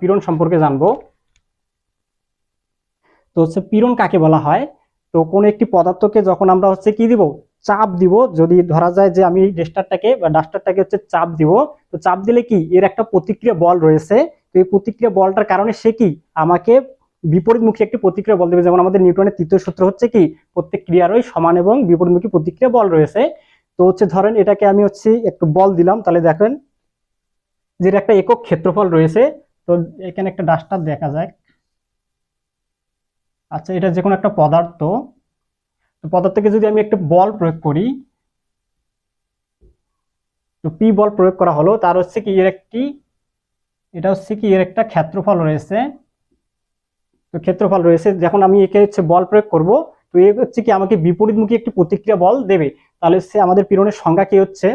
পীড়ন সম্পর্কে জানব। তো হচ্ছে পীড়ন কাকে বলা হয়? তো কোনো একটি পদার্থকে যখন আমরা হচ্ছে কি দিব? চাপ দিব। যদি ধরা যায় যে আমি ডেস্টারটাকে বা ডাস্টারটাকে হচ্ছে চাপ দিব, তো চাপ দিলে কি? এর একটা প্রতিক্রিয়া বল রয়েছে। তো এই প্রতিক্রিয়া বলটার কারণে সে কি? আমাকে বিপরীতমুখী একটি প্রতিক্রিয়া বল দেবে। যেমন আমাদের নিউটনের তৃতীয় সূত্র হচ্ছে কি? প্রত্যেক ক্রিয়ারই সমান এবং বিপরীতমুখী প্রতিক্রিয়া বল রয়েছে। তো হচ্ছে ধরেন এটাকে আমি হচ্ছে একটু বল দিলাম। তাহলে দেখেন, যে একটা একক ক্ষেত্রফল রয়েছে। তো এখানে একটা ডাস্টার দেখা যায় আচ্ছা এটা যে কোনো একটা পদার্থ। তো পদার্থকে যদি আমি একটা বল প্রয়োগ করি, তো পি বল প্রয়োগ করা হলো। তার হচ্ছে কি, এর একটি, এটা হচ্ছে কি, এর একটা ক্ষেত্রফল রয়েছে। তো ক্ষেত্রফল রয়েছে, যখন আমি একে হচ্ছে বল প্রয়োগ করব, তো এ হচ্ছে কি, আমাকে বিপরীতমুখী একটি প্রতিক্রিয়া বল দেবে। তাহলে হচ্ছে আমাদের পীড়নের সংজ্ঞা কি হচ্ছে?